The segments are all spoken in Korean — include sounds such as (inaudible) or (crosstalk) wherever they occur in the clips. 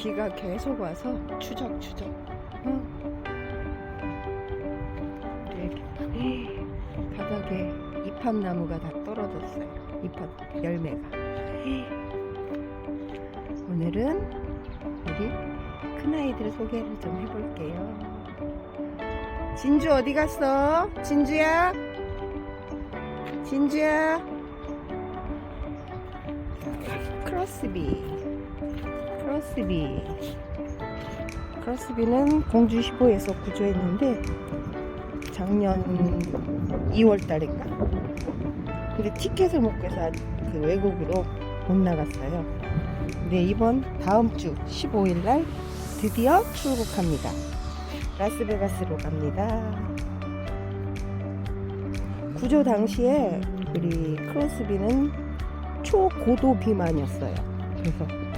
비가 계속 와서 추적추적. 어? 이렇게 (gasps) 바닥에 이팝나무가 다 떨어졌어요. 이팝 열매가. (gasps) 오늘은 우리 큰아이들 소개를 좀 해볼게요. 진주 어디 갔어? 진주야? 진주야? 크로스비. 크로스비. 크로스비는 공주 15에서 구조했는데 작년 2월 달인가? 근데 티켓을 못 구해서 그 외국으로 못 나갔어요. 근데 이번 다음 주 15일 날 드디어 출국합니다. 라스베가스로 갑니다. 구조 당시에 우리 크로스비는 초고도 비만이었어요. 그래서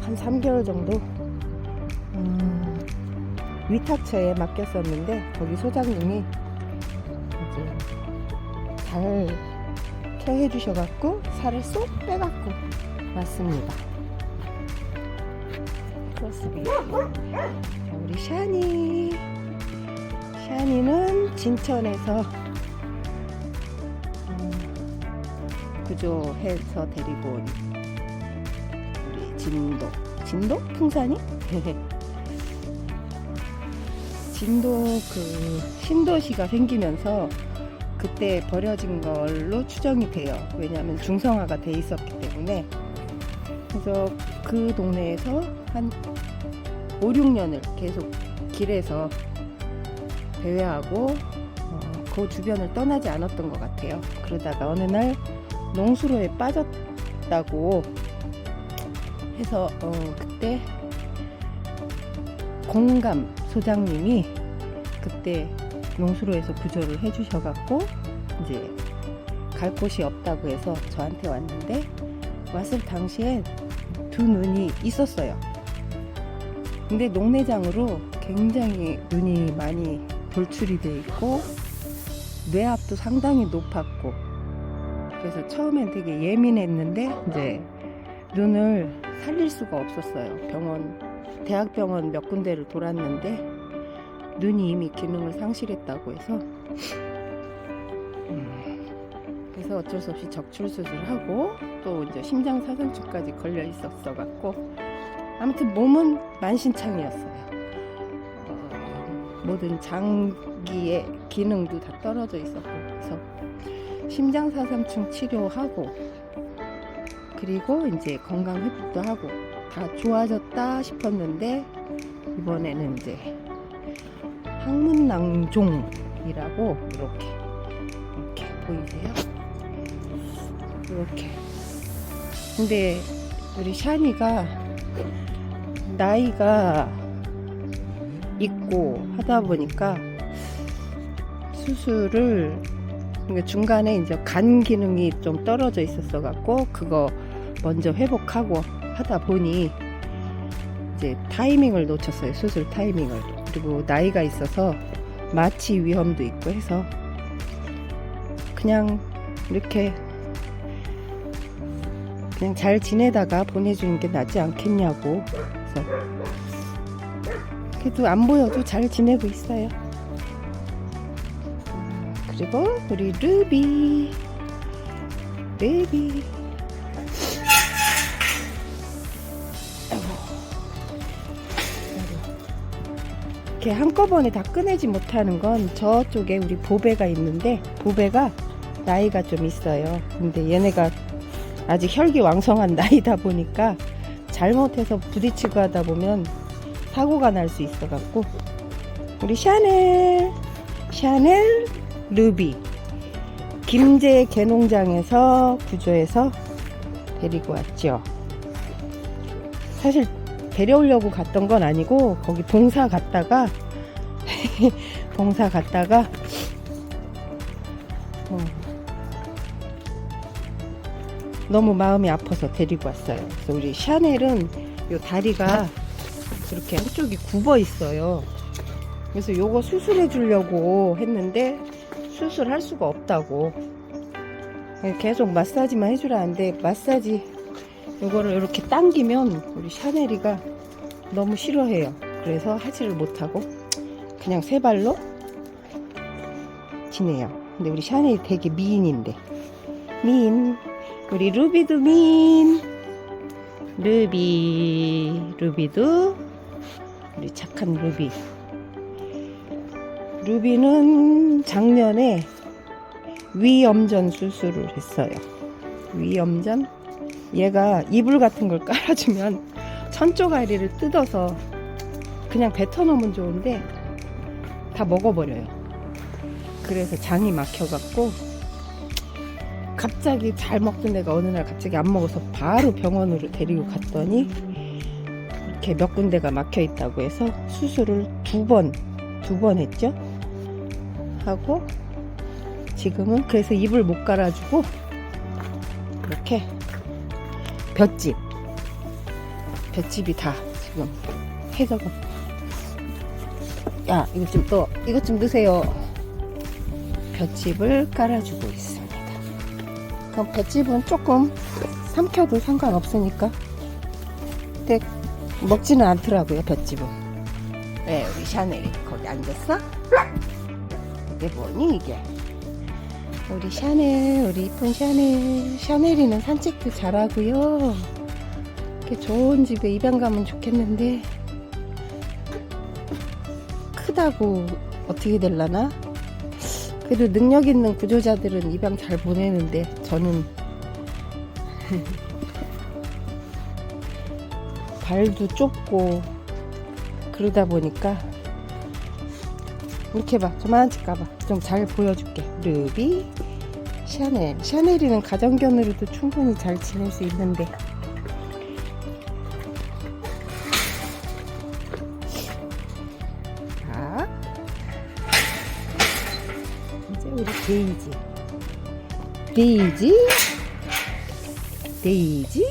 한 3개월 정도 음, 위탁처에 맡겼었는데 거기 소장님이 이제 잘 케어해 주셔갖고 살을 쏙 빼갖고 왔습니다. 자, 우리 샤니. 샤니는 진천에서 음, 구조해서 데리고 온 진도. 진도? 풍산이? (laughs) 진도 그 신도시가 생기면서 그때 버려진 걸로 추정이 돼요. 왜냐하면 중성화가 돼 있었기 때문에. 그래서 그 동네에서 한 5, 6년을 계속 길에서 대회하고 어, 그 주변을 떠나지 않았던 것 같아요. 그러다가 어느 날 농수로에 빠졌다고 해서 어, 그때 공감 소장님이 그때 농수로에서 구조를 해주셔갖고 이제 갈 곳이 없다고 해서 저한테 왔는데 왔을 당시에 두 눈이 있었어요. 근데 녹내장으로 굉장히 눈이 많이 돌출이 돼 있고 뇌압도 상당히 높았고 그래서 처음엔 되게 예민했는데 이제 눈을 살릴 수가 없었어요. 병원 대학병원 몇 군데를 돌았는데 눈이 이미 기능을 상실했다고 해서 음, 그래서 어쩔 수 없이 적출 수술하고 또 이제 심장 사상추까지 걸려 있었어 갖고 아무튼 몸은 만신창이었어요. 어, 모든 장기의 기능도 다 떨어져 있었고 그래서 심장 사상충 치료하고 그리고 이제 건강 회복도 하고 다 좋아졌다 싶었는데 이번에는 이제 항문낭종이라고 이렇게 이렇게 보이세요? 이렇게 근데 우리 샤니가 나이가 있고 하다 보니까 수술을 그러니까 중간에 이제 간 기능이 좀 떨어져 있었어 갖고 그거 먼저 회복하고 하다 보니 이제 타이밍을 놓쳤어요. 수술 타이밍을. 그리고 나이가 있어서 마취 위험도 있고 해서 그냥 이렇게 그냥 잘 지내다가 보내주는 게 낫지 않겠냐고. 그래서 그래도 안 보여도 잘 지내고 있어요. 음, 그리고 우리 루비. 루비 이렇게 한꺼번에 다 꺼내지 못하는 건 저쪽에 우리 보배가 있는데 보배가 나이가 좀 있어요. 근데 얘네가 아직 혈기왕성한 (laughs) 나이다 보니까 잘못해서 부딪히고 하다 보면 사고가 날 수 있어 갖고 우리 샤넬 샤넬 루비 김제 개농장에서 구조해서 데리고 왔죠. 사실 데려오려고 갔던 건 아니고 거기 봉사 갔다가 (laughs) 봉사 갔다가 어, 너무 마음이 아파서 데리고 왔어요. 그래서 우리 샤넬은 요 다리가 이렇게 한쪽이 굽어 있어요. 그래서 요거 수술해 주려고 했는데 수술할 수가 없다고 계속 마사지만 해주라는데 마사지 요거를 이렇게 당기면 우리 샤넬이가 너무 싫어해요. 그래서 하지를 못하고 그냥 세 발로 지내요. 근데 우리 샤넬이 되게 미인인데 미인 우리 루비도 미인 루비 루비도 우리 착한 루비 루비는 작년에 위염전 수술을 했어요. 위염전 얘가 이불 같은 걸 깔아주면 천조가리를 뜯어서 그냥 뱉어놓으면 좋은데 다 먹어버려요. 그래서 장이 막혀갖고 갑자기 잘 먹던 애가 어느 날 갑자기 안 먹어서 바로 병원으로 데리고 갔더니 이렇게 몇 군데가 막혀 있다고 해서 수술을 두 번, 두 번 했죠. 하고 지금은 그래서 입을 못 갈아주고 이렇게 볏짚. 볏짚이 다 지금 해져가 야 이거 좀또 이것 좀 넣으세요. 볏짚을 깔아주고 있습니다. 그럼 볏짚은 조금 삼켜도 상관없으니까. 근데 먹지는 않더라고요 볏짚은. 네 우리 샤넬이 거기 앉았어? 이게 뭐니 이게 우리 샤넬 우리 이쁜 샤넬. 샤넬이는 산책도 잘하고요. 이렇게 좋은 집에 입양 가면 좋겠는데 크다고 어떻게 될라나? 그래도 능력 있는 구조자들은 입양 잘 보내는데 저는 (laughs) 발도 좁고 그러다 보니까 이렇게 봐. 저만치 까봐. 좀 잘 보여줄게. 루비 샤넬. 샤넬이는 가정견으로도 충분히 잘 지낼 수 있는데. 자. 이제 우리 데이지. 데이지? 데이지?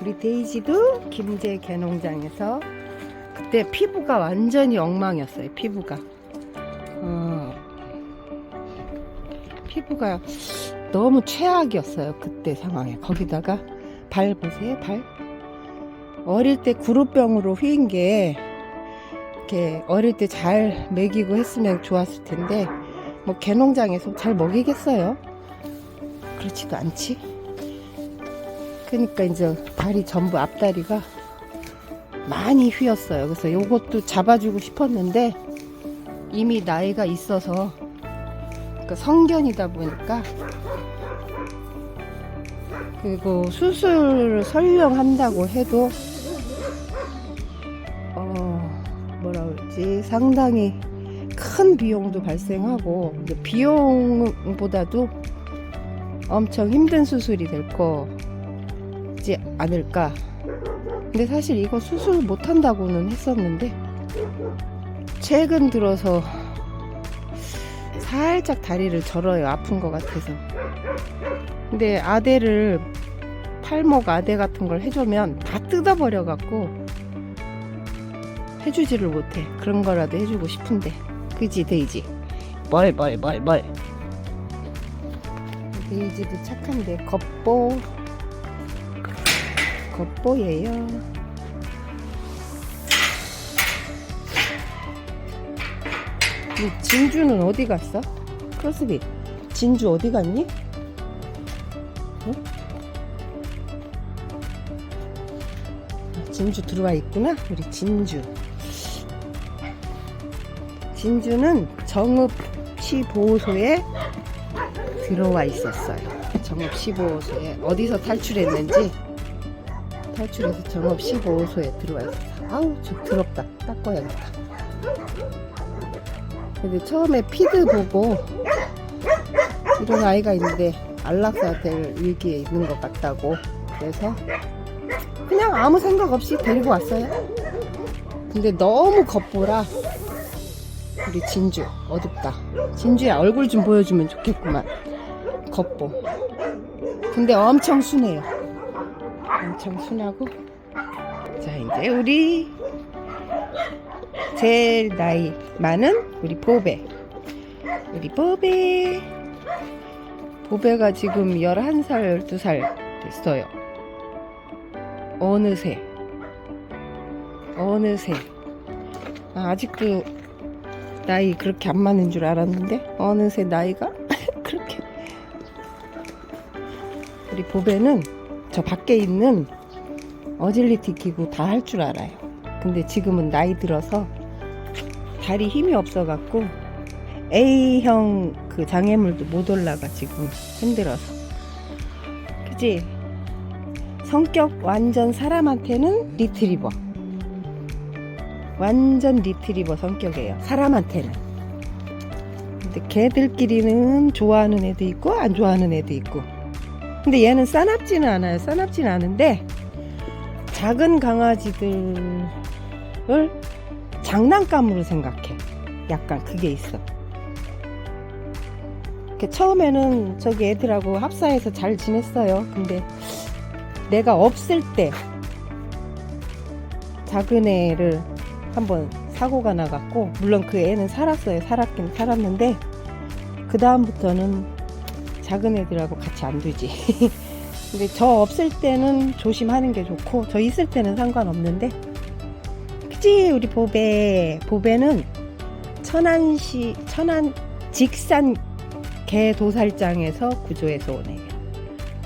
우리 데이지도 김제 개농장에서 그때 피부가 완전히 엉망이었어요. 피부가. 피부가 너무 최악이었어요. 그때 상황에. 거기다가 발 보세요. 발. 어릴 때 구루병으로 휘인 게 이렇게 어릴 때 잘 먹이고 했으면 좋았을 텐데 뭐 개농장에서 잘 먹이겠어요. 그렇지도 않지. 그러니까 이제 다리 전부 앞다리가 많이 휘었어요. 그래서 요것도 잡아주고 싶었는데 이미 나이가 있어서 그 성견이다 보니까 그리고 수술을 설령 한다고 해도 어 뭐라 그러지 상당히 큰 비용도 발생하고 비용보다도 엄청 힘든 수술이 될 거지 않을까. 근데 사실 이거 수술 못 한다고는 했었는데 최근 들어서 살짝 다리를 절어요. 아픈 것 같아서. 근데 아대를 팔목 아대 같은 걸 해주면 다 뜯어버려 갖고 해주지를 못해. 그런 거라도 해주고 싶은데. 그지 데이지? 뭘 뭘 뭘 뭘? 데이지도 착한데 겉보. 겉보예요. 진주는 어디 갔어? 크로스비 진주 어디 갔니? 응? 아, 진주 들어와 있구나 우리 진주 진주는 정읍시보호소에 들어와 있었어요 정읍시보호소에 어디서 탈출했는지 탈출해서 정업 15호소에 들어왔어. 아우, 저 더럽다. 닦아야겠다. 근데 처음에 피드 보고 이런 아이가 있는데 안락사 될 위기에 있는 것 같다고. 그래서 그냥 아무 생각 없이 데리고 왔어요. 근데 너무 겉보라. 우리 진주, 어둡다. 진주야, 얼굴 좀 보여주면 좋겠구만. 겉보. 근데 엄청 순해요. 엄청 순하고 자 이제 우리 제일 나이 많은 우리 보배. 우리 보배. 보배가 지금 11살 12살 됐어요. 어느새. 어느새. 아, 아직도 나이 그렇게 안 많은 줄 알았는데 어느새 나이가 (laughs) 그렇게. 우리 보배는 저 밖에 있는 어질리티 기구 다 할 줄 알아요. 근데 지금은 나이 들어서 다리 힘이 없어갖고 A형 그 장애물도 못 올라가 지금 힘들어서. 그지? 성격 완전 사람한테는 리트리버. 완전 리트리버 성격이에요. 사람한테는. 근데 걔들끼리는 좋아하는 애도 있고 안 좋아하는 애도 있고. 근데 얘는 싸납지는 않아요. 싸납지는 않은데 작은 강아지들 을 장난감으로 생각해. 약간 그게 있어. 처음에는 저기 애들하고 합사해서 잘 지냈어요. 근데 내가 없을 때 작은 애를 한번 사고가 나갔고 물론 그 애는 살았어요. 살았긴 살았는데 그 다음부터는 작은 애들하고 같이 안 두지. (laughs) 근데 저 없을 때는 조심하는 게 좋고 저 있을 때는 상관없는데 그치 우리 보배 보배는 천안시 천안 직산 개 도살장에서 구조해서 오네요.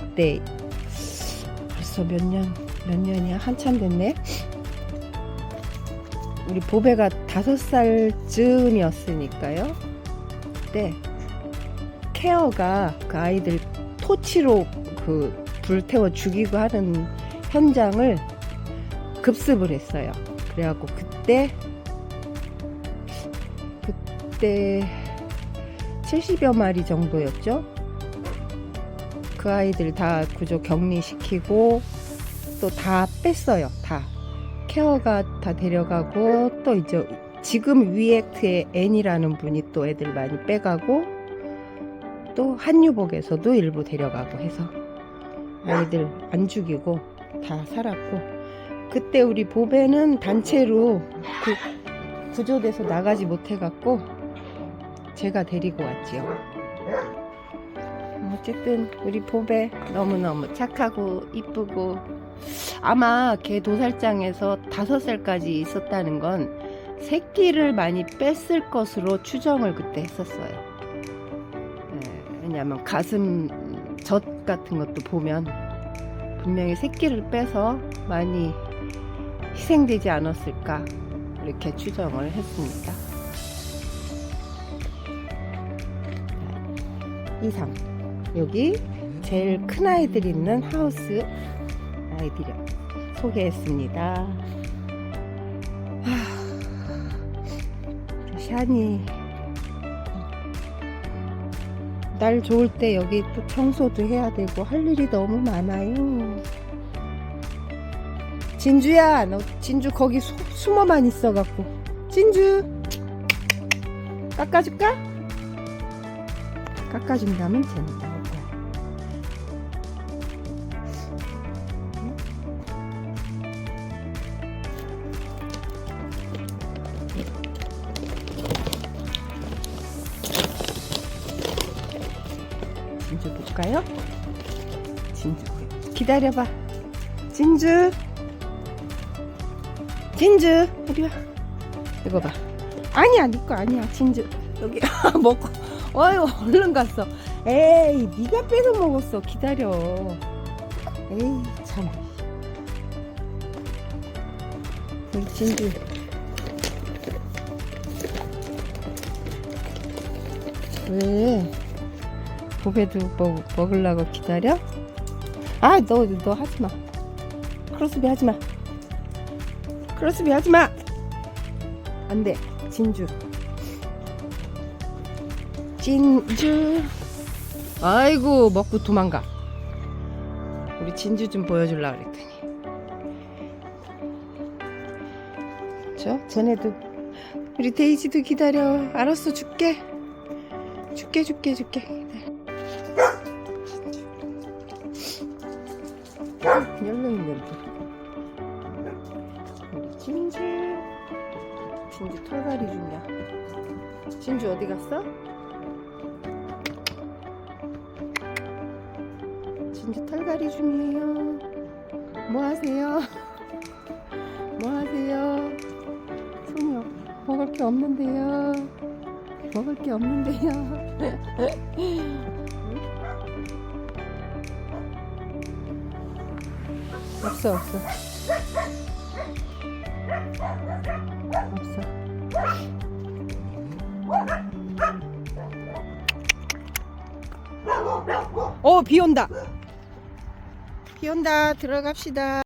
그때 벌써 몇 년 몇 년이야 한참 됐네. 우리 보배가 다섯 살 쯤이었으니까요. 그때 케어가 그 아이들 토치로 그 불태워 죽이고 하는 현장을 급습을 했어요. 그래갖고 그때 그때 70여 마리 정도였죠. 그 아이들 다 구조 격리시키고 또 다 뺐어요. 다 케어가 다 데려가고 또 이제 지금 위액트의 N이라는 분이 또 애들 많이 빼가고 또 한유복에서도 일부 데려가고 해서 아이들 안 죽이고 다 살았고 그때 우리 보배는 단체로 그 구조돼서 나가지 못해갖고 제가 데리고 왔지요. 어쨌든 우리 보배 너무너무 착하고 이쁘고 아마 걔 도살장에서 다섯 살까지 있었다는 건 새끼를 많이 뺐을 것으로 추정을 그때 했었어요. 네, 왜냐하면 가슴 젖 같은 것도 보면 분명히 새끼를 빼서 많이 희생되지 않았을까 이렇게 추정을 했습니다. 이상 여기 제일 큰 아이들 있는 하우스 아이들 소개했습니다. 하, 샤니 날 좋을 때 여기 또 청소도 해야 되고 할 일이 너무 많아요. 진주야, 너 진주 거기 소- 숨어만 있어갖고 진주 깎아줄까? 깎아준다면 된다. 진주 볼까요? 진주 기다려봐. 진주, 진주, 이리 와. 이거 봐. 아니야, 니거 아니야, 진주. 여기 (laughs) 먹고. 어휴, 얼른 갔어. 에이, 네가 뺏어 먹었어. 기다려. 에이, 참. 우리 진주. 왜? 보배도 먹, 먹으려고 기다려? 아, 너, 너 하지 마. 크로스비 하지 마. 크로스비 하지 마. 안 돼. 진주. 진주. 아이고, 먹고 도망가. 우리 진주 좀 보여주려고 그랬더니. 저, 쟤네도. 우리 데이지도 기다려. 알았어, 줄게. 줄게, 줄게, 줄게. 열려 어디 갔어? 진주 털갈이 중이에요 뭐 하세요? (laughs) 뭐 하세요? 손이 먹을 게 없는데요. 먹을 게 없는데요. (laughs) 없어 없어. 없어. 오, 비 온다. 비 온다. 들어갑시다.